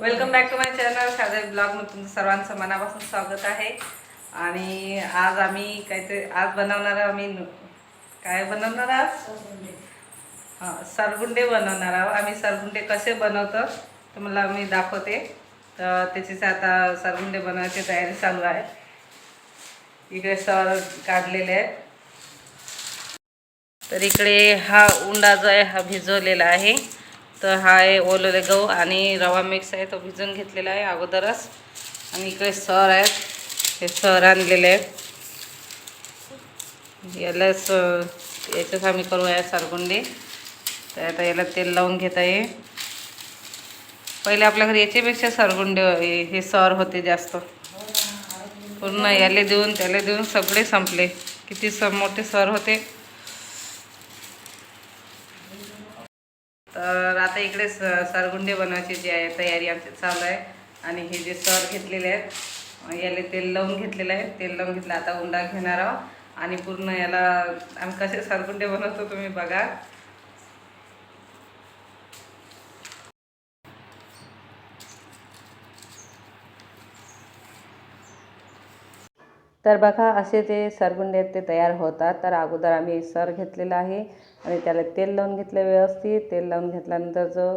Welcome back to my channel साधे ब्लॉगमध्ये तुमचं सर्वांचं मनापासून स्वागत आहे. आणि आज आम्ही काहीतरी आज बनवणार आहोत आम्ही काय बनवणार आज? हां सरगुंडे बनवणार आहोत. आम्ही सरगुंडे कसे बनवतो तुम्हाला मी दाखवते. तर त्याचीच आता सरगुंडे बनवायची तयारी चालू आहे. इकडे सर काढलेले आहेत. तर इकडे हा उंडा जो आहे हा भिजवलेला आहे. तर हा आहे ओलेले गहू आणि रवा मिक्स आहे तो भिजून घेतलेला आहे अगोदरच. आणि इकडे सर आहेत हे सर आणलेले आहेत. याला स याच्याच आम्ही करू आहे सरगुंडी. तर आता याला तेल लावून घेत आहे. पहिले आपल्या घरी याच्यापेक्षा सरगुंडे हे सर होते जास्त. पूर्ण याले देऊन त्याला देऊन सगळे संपले. किती स मोठे सर होते. तर आता इकडे स सरगुंडे बनवायची जी आहे तयारी आमची चालू आहे. आणि हे जे सर घेतलेले आहेत याला तेल लावून घेतलेलं आहे. तेल लावून घेतलं आता उंडा घेणार आहोत. आणि पूर्ण याला आम्ही कसे सरगुंडे बनवतो तुम्ही बघा. तर बघा असे ते सरगुंडे आहेत ते तयार होतात. तर अगोदर आम्ही सर घेतलेला आहे आणि त्याला तेल लावून घेतलं व्यवस्थित. तेल लावून घेतल्यानंतर जो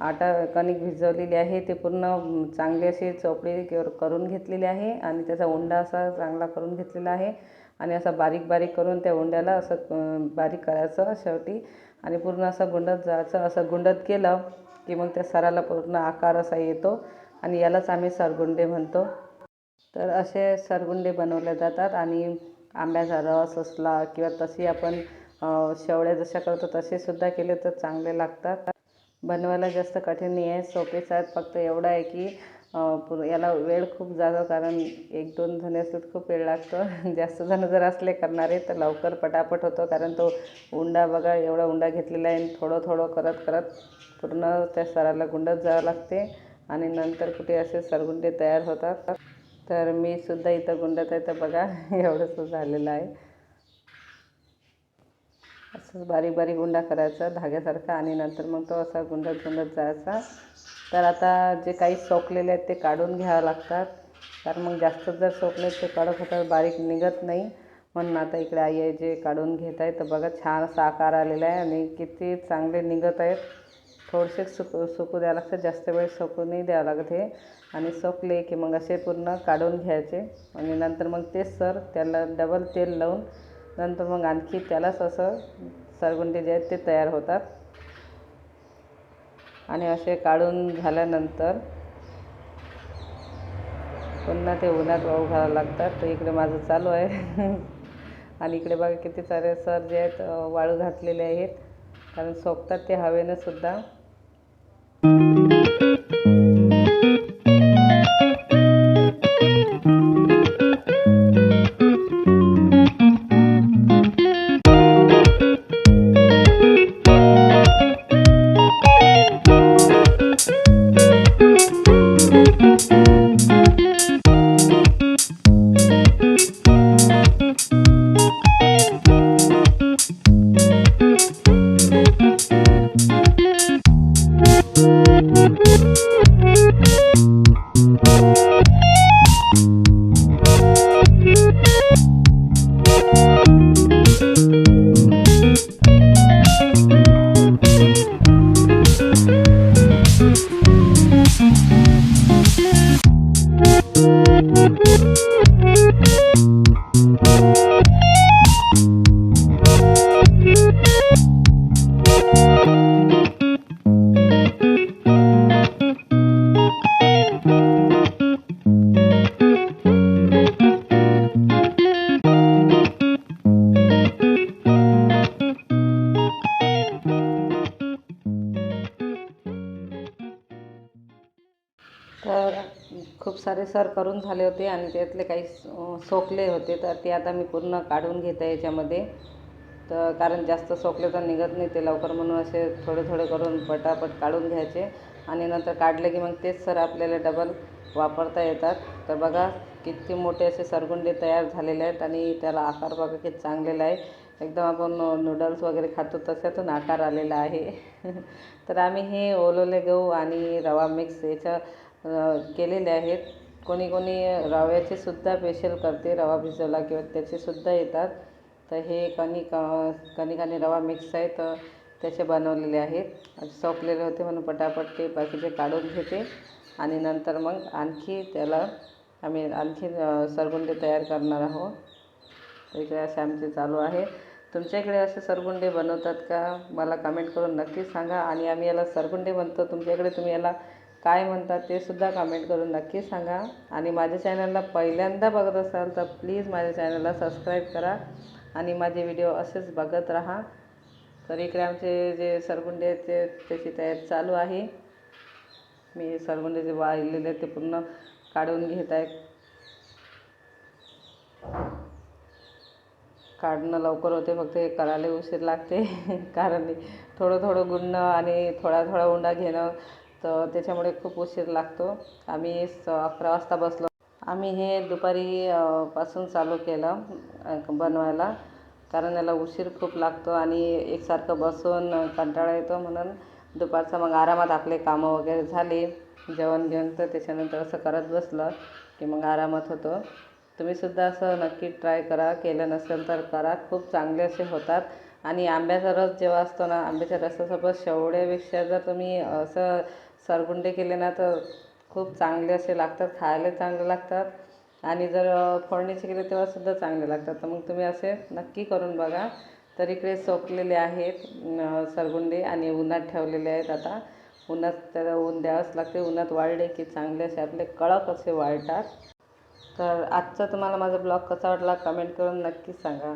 आटा कणिक भिजवलेली आहे ते पूर्ण चांगली अशी चोपडी करून घेतलेली आहे आणि त्याचा उंडा असा चांगला करून घेतलेला आहे आणि असा बारीक बारीक करून त्या उंड्याला असं बारीक करायचं शेवटी आणि पूर्ण असं गुंडत जायचं. असं गुंडत केलं की मग त्या सराला पूर्ण आकार असा येतो आणि यालाच आम्ही सरगुंडे म्हणतो. तर असे सरगुंडे बनवले जातात आणि आंब्याचा रस असला किंवा तशी आपण अ, शेवळ्या जशा करतो तसेसुद्धा केले तर चांगले लागतात. बनवायला जास्त कठीण नाही आहे. सोपेच आहेत फक्त एवढं आहे की याला वेळ खूप जातो कारण एक दोन जण असले खूप वेळ लागतो. जास्त जण जर असले करणारे तर लवकर पटापट होतो कारण तो उंडा बघा एवढा उंडा घेतलेला आहे आणि थोडं थोडं करत करत पूर्ण त्या सराला गुंडत जावं लागते आणि नंतर कुठे असे सरगुंडे तयार होतात. तर मी सुद्धा इथं गुंडत आहे तर बघा एवढंच झालेलं आहे. असंच बारीक बारीक गुंडा करायचा धाग्यासारखा आणि नंतर मग तो असा गुंडत गुंडत जायचा. तर आता जे काही सोकलेले आहेत ते काढून घ्यावं लागतात. कारण मग जास्त जर सोकले ते कडक होतात बारीक निघत नाही. म्हणून आता इकडे आई आहे जे काढून घेत आहे. तर बघा छान असा आकार आलेला आहे आणि किती चांगले निघत आहेत. थोडेसे सुकू सुकू द्यावं लागतं. जास्त वेळ सोकू नाही द्यावं लागत. हे आणि सोकले की मग असे पूर्ण काढून घ्यायचे. आणि नंतर मग तेच सर त्याला डबल तेल लावून नंतर मग आणखी त्यालाच असं सरगुंडे जे आहेत ते तयार होतात. आणि असे काढून झाल्यानंतर पुन्हा ते उन्हात वाहू घालावं लागतात. तर इकडे माझं चालू आहे. आणि इकडे बघा किती सारे सर जे आहेत वाळू घातलेले आहेत. कारण सोकतात ते हवेनं सुद्धा. खूप सारे सर करून झाले होते आणि त्यातले काही सोकले होते. तर ते आता मी पूर्ण काढून घेते याच्यामध्ये. तर कारण जास्त सोकले तर निघत नाही ते लवकर. म्हणून असे थोडे थोडे करून पटापट काढून घ्यायचे. आणि नंतर काढले की मग तेच सर आपल्याला डबल वापरता येतात. तर बघा किती मोठे असे सरगुंडे तयार झालेले आहेत आणि त्याला आकार बघा किती चांगलेला आहे. एकदम आपण नूडल्स वगैरे खातो तशातून आकार आलेला आहे. तर आम्ही हे ओलवले गहू आणि रवा मिक्स याच्या केलेले आहेत. कोणी कोणी रव्याचे सुद्धा स्पेशल करते रवा भिजवला किंवा त्याचे सुद्धा येतात. तर हे कणिक अ, कणिक आणि रवा मिक्स आहे तर त्याचे बनवलेले आहेत. सोपलेले होते म्हणून पटापट ते बाकीचे काढून घेते. आणि नंतर मग आणखी त्याला आम्ही आणखी सरगुंडे तयार करणार आहोत. तर इकडे असे आमचे चालू आहे. तुमच्याकडे असे सरगुंडे बनवतात का? मला कमेंट करून नक्कीच सांगा. आणि आम्ही याला सरगुंडे म्हणतो. तुमच्याकडे तुम्ही याला काय म्हणतात ते सुद्धा कमेंट करून नक्की सांगा. आणि माझ्या चॅनलला पहिल्यांदा बघत असाल तर प्लीज माझ्या चॅनलला सबस्क्राईब करा. आणि माझे व्हिडिओ असेच बघत राहा. तर इकडे आमचे जे सरगुंडे आहेत ते त्याची तयारी चालू आहे. मी सरगुंडे जे वाळलेले आहेत ते पूर्ण काढून घेत आहे काढणं लवकर होते फक्त हे करायला उशीर लागते. कारण थोडं थोडं गुंडणं आणि थोडा थोडा उंडा घेणं तर त्याच्यामुळे खूप उशीर लागतो. आम्ही स अकरा वाजता बसलो. आम्ही हे दुपारी पासून चालू केलं बनवायला. कारण याला उशीर खूप लागतो आणि एकसारखं बसून कंटाळा येतो म्हणून दुपारचं मग आरामात आपले कामं वगैरे झाले. जेवण घेऊन तर त्याच्यानंतर असं करत बसलं की मग आरामात होतो. तुम्हीसुद्धा असं नक्की ट्राय करा. केलं नसेल तर करा. खूप चांगले असे होतात. आणि आंब्याचा रस जेव्हा असतो ना आंब्याच्या रसासोबत शेवड्यापेक्षा जर तुम्ही असं सरगुंडे केले ना तर खूप चांगले असे लागतात खायला चांगले लागतात. आणि जर फोडणीचे केले तेव्हासुद्धा चांगले लागतात. तर मग तुम्ही असे नक्की करून बघा. तर इकडे सोकलेले आहेत सरगुंडे आणि उन्हात ठेवलेले आहेत आता. उन्हात त्याला ऊन द्यावंच लागते. उन्हात वाळले की चांगले असे आपले कडक असे वाळतात. तर आजचा तुम्हाला माझा ब्लॉग कसा वाटला कमेंट करून नक्की सांगा.